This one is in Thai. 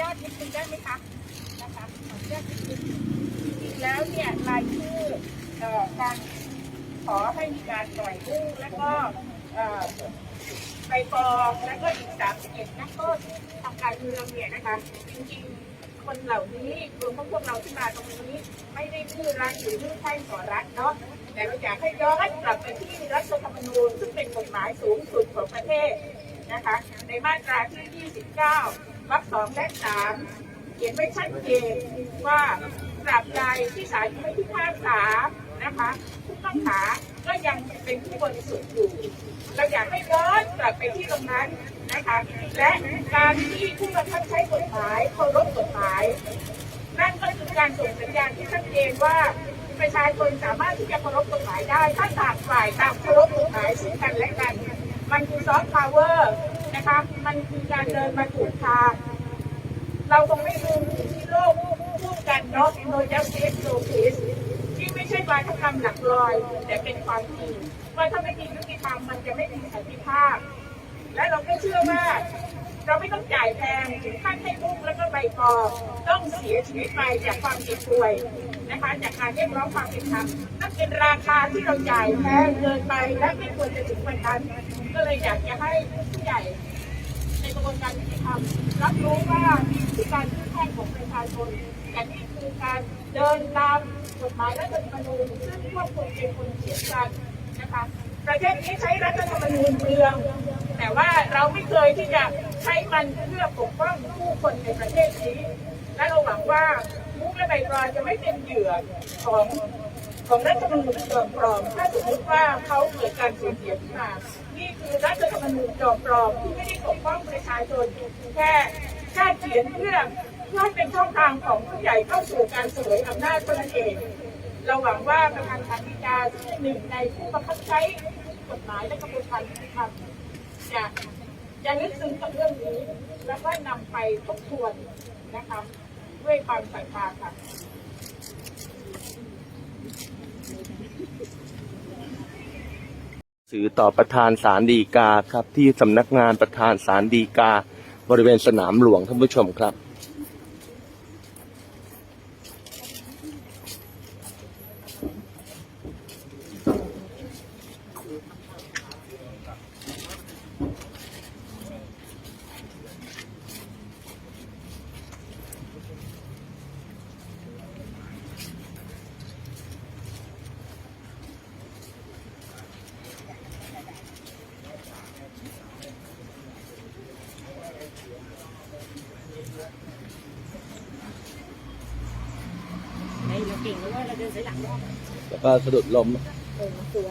ญาตนิดนึงได้ไหมคะนะคะขออนุญาตนิดนึงจริงๆแล้วเนี่ยรายชื่อเอ่อการขอให้มีการปล่อยกู้แล้วก็เอ่อไปฟองแล้วก็อีก31นักโทษทางการเมืองเนี่ยนะคะจริงๆคนเหล่านี้รวมทั้งพวกเราที่มาตรงนี้ไม่ได้ชื่อรัฐหรือชื่อไพ่สอรัฐเนาะแต่เราอยากให้ย้อนกลับไปที่รัฐธรรมนูญซึ่งเป็นกฎหมายสูงสุดของประเทศนะคะในมาตราที่ 29 วรรคสองและสามเขียนไว้ชัดเจนว่าตราบใดที่ศาลยังไม่พิพากษานะคะผู้ต้องหาก็ยังเป็นผู้บริสุทธิ์อยู่เราอยากให้ย้อนกลับไปที่ตรงนั้นนะคะและการที่ผู้บังคับใช้กฎหมายเคารพกฎหมาย นั่นก็คือการส่งสัญญาณที่ชัดเจนว่าประชาชนสามารถที่จะเคารพกฎหมายได้ ถ้าต่างฝ่ายต่างเคารพกฎหมายซึ่งกันและกัน มันคือซอฟต์พาวเวอร์ นะคะ มันคือการเดินมาถูกทาง เราคงไม่ลืมที่โลกพูดกันเนาะโดย justice no peace ที่ไม่ใช่วาทกรรมหลักลอย แต่เป็นความจริงว่าถ้าไม่มียุติธรรมมันจะไม่มีสันติภาพ และเราก็เชื่อว่า เราไม่ต้องจ่ายแพงถึงขั้นให้ลูกแล้วก็ใบปอต้องเสียชีวิตไปจากความเจ็บป่วยนะคะจากการเรียกร้องความเป็นธรรมนั่นเป็นราคาที่เราจ่ายแพงเกินไปและไม่ควรจะถึงวันนั้นก็เลยอยากจะให้ผู้ใหญ่ การยุติธรรมรับรู้ว่านี่คือการยื่นแพ่งของประชาชนแต่นี่คือการเดินตามกฎหมายและรัฐธรรมนูญซึ่งพวกคุณเป็นคนเขียนกันนะคะประเทศนี้ใช้รัฐธรรมนูญเมือง แต่ว่าเราไม่เคยที่จะใช้มันเพื่อปกป้องผู้คนในประเทศนี้ และเราหวังว่ามุกและใบกรอจะไม่เป็นเหยื่อของ ของรัฐธรรมนูญจอมปลอม ถ้าสมมติว่าเขาเกิดการสูญเสียขึ้นมา นี่คือรัฐธรรมนูญจอมปลอมที่ไม่ได้ปกป้องประชาชนแค่แค่เขียนเพื่อเพื่อให้เป็นช่องทางของผู้ใหญ่เข้าสู่การเสวยอำนาจเท่านั้นเองเราหวังว่าประธานการฎีกาซึ่งหนึ่งในผู้บังคับใช้กฎหมายและกระบวนการยุติธรรมจะจะลึกซึ้งกับเรื่องนี้ แล้วก็นำไปทบทวนนะคะด้วยความศรัทธาค่ะ สื่อต่อประธานศาลฎีกาครับ ที่สำนักงานประธานศาลฎีกา บริเวณสนามหลวงท่านผู้ชมครับใน ก่งแล้วว่าเราเดินสายหลังได้แล้วก็สะดุดล้ม เออตัว